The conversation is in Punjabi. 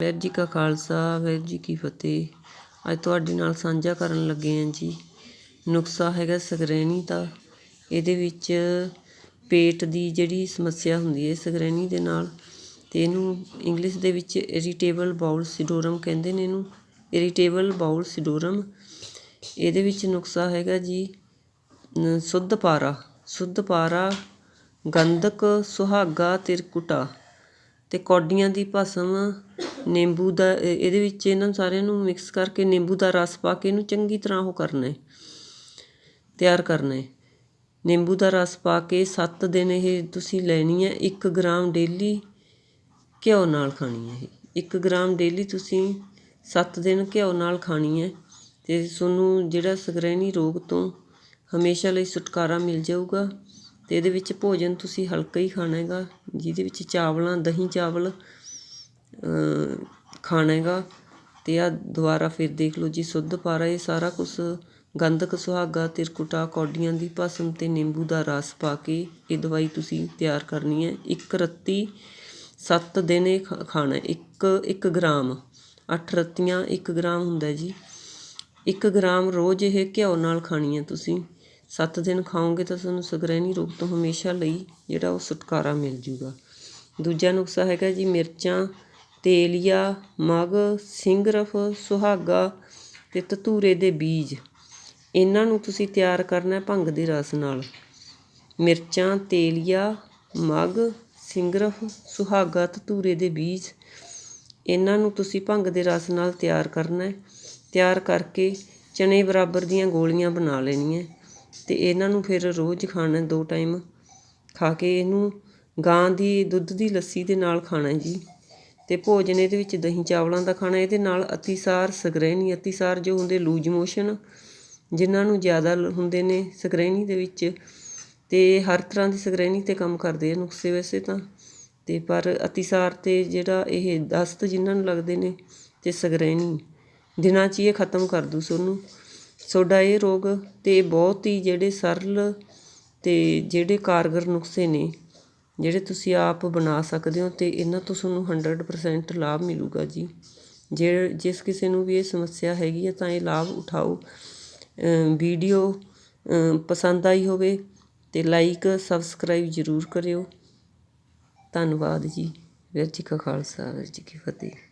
ਵਾਹਿਗੁਰੂ ਜੀ ਕਾ ਖਾਲਸਾ, ਵਾਹਿਗੁਰੂ ਜੀ ਕੀ ਫਤਿਹ। ਅੱਜ ਤੁਹਾਡੇ ਨਾਲ ਸਾਂਝਾ ਕਰਨ ਲੱਗੇ ਹਾਂ ਜੀ। ਨੁਕਸਾ ਹੈਗਾ ਸਕਰੈਣੀ ਦਾ। ਇਹਦੇ ਵਿੱਚ ਪੇਟ ਦੀ ਜਿਹੜੀ ਸਮੱਸਿਆ ਹੁੰਦੀ ਹੈ ਸਕਰੈਣੀ ਦੇ ਨਾਲ, ਤੇ ਇਹਨੂੰ ਇੰਗਲਿਸ਼ ਦੇ ਵਿੱਚ ਇਰੀਟੇਬਲ ਬਾਊਲ ਸਿਡੋਰਮ ਕਹਿੰਦੇ ਨੇ ਇਹਨੂੰ। ਇਰੀਟੇਬਲ ਬਾਊਲ ਸਿਡੋਰਮ ਇਹਦੇ ਵਿੱਚ ਨੁਕਸਾ ਹੈਗਾ ਜੀ ਸੁੱਧ ਪਾਰਾ। ਸੁੱਧ ਪਾਰਾ, ਗੰਧਕ, ਸੁਹਾਗਾ, ਤਿਰਕੁਟਾ। ਤੇ ਕੌਡੀਆਂ ਦੀ ਭਸਮ ਨਿੰਬੂ ਦਾ, ਇਹ- ਇਹਦੇ ਵਿੱਚ ਇਹਨਾਂ ਸਾਰਿਆਂ ਨੂੰ ਮਿਕਸ ਕਰਕੇ ਨਿੰਬੂ ਦਾ ਰਸ ਪਾ ਕੇ ਇਹਨੂੰ ਚੰਗੀ ਤਰ੍ਹਾਂ ਉਹ ਕਰਨਾ ਤਿਆਰ ਕਰਨਾ ਨਿੰਬੂ ਦਾ ਰਸ ਪਾ ਕੇ 7 ਦਿਨ ਇਹ ਤੁਸੀਂ ਲੈਣੀ ਹੈ 1 ਗ੍ਰਾਮ ਡੇਲੀ ਘਿਓ ਨਾਲ ਖਾਣੀ ਹੈ ਇਹ। 1 ਗ੍ਰਾਮ ਡੇਲੀ ਤੁਸੀਂ 7 ਦਿਨ ਘਿਓ ਨਾਲ ਖਾਣੀ ਹੈ ਤੇ ਤੁਹਾਨੂੰ ਜਿਹੜਾ ਸਕਰੈਣੀ ਰੋਗ ਤੋਂ ਹਮੇਸ਼ਾ ਲਈ ਛੁਟਕਾਰਾ ਮਿਲ ਜਾਊਗਾ ਤੇ ਇਹਦੇ ਵਿੱਚ ਭੋਜਨ ਤੁਸੀਂ ਹਲਕਾ ਹੀ ਖਾਣਾ ਹੈਗਾ, ਜਿਹਦੇ ਵਿੱਚ ਚਾਵਲਾਂ, ਦਹੀਂ ਚਾਵਲ ਖਾਣਾ ਹੈਗਾ ਅਤੇ ਆਹ ਦੁਬਾਰਾ ਫਿਰ ਦੇਖ ਲਓ ਜੀ, ਸੁੱਧ ਪਾਰਾ, ਇਹ ਸਾਰਾ ਕੁਛ ਗੰਧਕ, ਸੁਹਾਗਾ, ਤਿਰਕੁਟਾ, ਕੌਡੀਆਂ ਦੀ ਭਸਮ ਅਤੇ ਨਿੰਬੂ ਦਾ ਰਸ ਪਾ ਕੇ ਇਹ ਦਵਾਈ ਤੁਸੀਂ ਤਿਆਰ ਕਰਨੀ ਹੈ। ਇੱਕ ਰੱਤੀ ਸੱਤ ਦਿਨ ਇਹ ਖਾ- ਖਾਣਾ ਇੱਕ ਇੱਕ ਗ੍ਰਾਮ, ਅੱਠ ਰੱਤੀਆਂ, ਇੱਕ ਗ੍ਰਾਮ ਹੁੰਦਾ ਜੀ। ਇੱਕ ਗ੍ਰਾਮ ਰੋਜ਼ ਇਹ ਘਿਓ ਨਾਲ ਖਾਣੀ ਹੈ ਤੁਸੀਂ। ਸੱਤ ਦਿਨ ਖਾਓਗੇ ਤਾਂ ਤੁਹਾਨੂੰ ਸਕਰੈਣੀ ਰੋਗ ਤੋਂ ਹਮੇਸ਼ਾ ਲਈ ਜਿਹੜਾ ਉਹ ਛੁਟਕਾਰਾ ਮਿਲ ਜੂਗਾ। ਦੂਜਾ ਨੁਸਖਾ ਹੈਗਾ ਜੀ ਮਿਰਚਾਂ ਤੇਲੀਆ, ਮਗ, ਸਿੰਗਰਫ, ਸੁਹਾਗਾ ਅਤੇ ਧਤੂਰੇ ਦੇ ਬੀਜ। ਇਹਨਾਂ ਨੂੰ ਤੁਸੀਂ ਤਿਆਰ ਕਰਨਾ ਭੰਗ ਦੇ ਰਸ ਨਾਲ। ਮਿਰਚਾਂ, ਤੇਲੀਆ, ਮਗ, ਸਿੰਗਰਫ, ਸੁਹਾਗਾ ਧਤੂਰੇ ਦੇ ਬੀਜ। ਇਹਨਾਂ ਨੂੰ ਤੁਸੀਂ ਭੰਗ ਦੇ ਰਸ ਨਾਲ ਤਿਆਰ ਕਰਨਾ ਤਿਆਰ ਕਰਕੇ ਚਨੇ ਬਰਾਬਰ ਦੀਆਂ ਗੋਲੀਆਂ ਬਣਾ ਲੈਣੀਆਂ ਅਤੇ ਇਹਨਾਂ ਨੂੰ ਫਿਰ ਰੋਜ਼ ਖਾਣਾ ਦੋ ਟਾਈਮ ਖਾ ਕੇ। ਇਹਨੂੰ ਗਾਂ ਦੀ, ਦੁੱਧ ਦੀ ਲੱਸੀ ਦੇ ਨਾਲ ਖਾਣਾ ਜੀ। ਅਤੇ ਭੋਜਨ ਇਹਦੇ ਵਿੱਚ ਦਹੀਂ ਚਾਵਲਾਂ ਦਾ ਖਾਣਾ, ਇਹਦੇ ਨਾਲ ਅਤੀਸਾਰ ਸਕਰੈਣੀ ਅਤੀਸਾਰ ਜੋ ਹੁੰਦੇ ਲੂਜ ਮੋਸ਼ਨ ਜਿਨ੍ਹਾਂ ਨੂੰ ਜ਼ਿਆਦਾ ਹੁੰਦੇ ਨੇ ਸਕਰੈਣੀ ਦੇ ਵਿੱਚ ਅਤੇ ਹਰ ਤਰ੍ਹਾਂ ਦੀ ਸਕਰੈਣੀ ਤੇ ਕੰਮ ਕਰਦੇ ਆ ਨੁਸਖੇ ਵੈਸੇ ਤਾਂ। ਅਤੇ ਪਰ ਅਤੀਸਾਰ ਤੇ ਜਿਹੜਾ ਇਹ ਦਸਤ ਜਿਨ੍ਹਾਂ ਨੂੰ ਲੱਗਦੇ ਨੇ ਅਤੇ ਸਗਰੈਣੀ ਦਿਨਾਂ 'ਚ ਹੀ ਇਹ ਖਤਮ ਕਰ ਦੂ ਤੁਹਾਨੂੰ ਤੁਹਾਡਾ ਇਹ ਰੋਗ ਅਤੇ ਬਹੁਤ ਹੀ ਜਿਹੜੇ ਸਰਲ ਅਤੇ ਜਿਹੜੇ ਕਾਰਗਰ ਨੁਸਖੇ ਨੇ ਜਿਹੜੇ ਤੁਸੀਂ ਆਪ ਬਣਾ ਸਕਦੇ ਹੋ ਅਤੇ ਇਹਨਾਂ ਤੋਂ ਤੁਹਾਨੂੰ 100% ਲਾਭ ਮਿਲੂਗਾ ਜੀ। ਜੇ, ਜਿਸ ਕਿਸੇ ਨੂੰ ਵੀ ਇਹ ਸਮੱਸਿਆ ਹੈਗੀ ਹੈ ਤਾਂ ਇਹ ਲਾਭ ਉਠਾਓ। ਵੀਡੀਓ ਪਸੰਦ ਆਈ ਹੋਵੇ ਤੇ ਲਾਈਕ ਸਬਸਕ੍ਰਾਈਬ ਜ਼ਰੂਰ ਕਰਿਓ। ਧੰਨਵਾਦ ਜੀ। ਵਾਹਿਗੁਰੂ ਜੀ ਕਾ ਖਾਲਸਾ ਵਾਹਿਗੁਰੂ ਜੀ ਕੀ ਫਤਿਹ।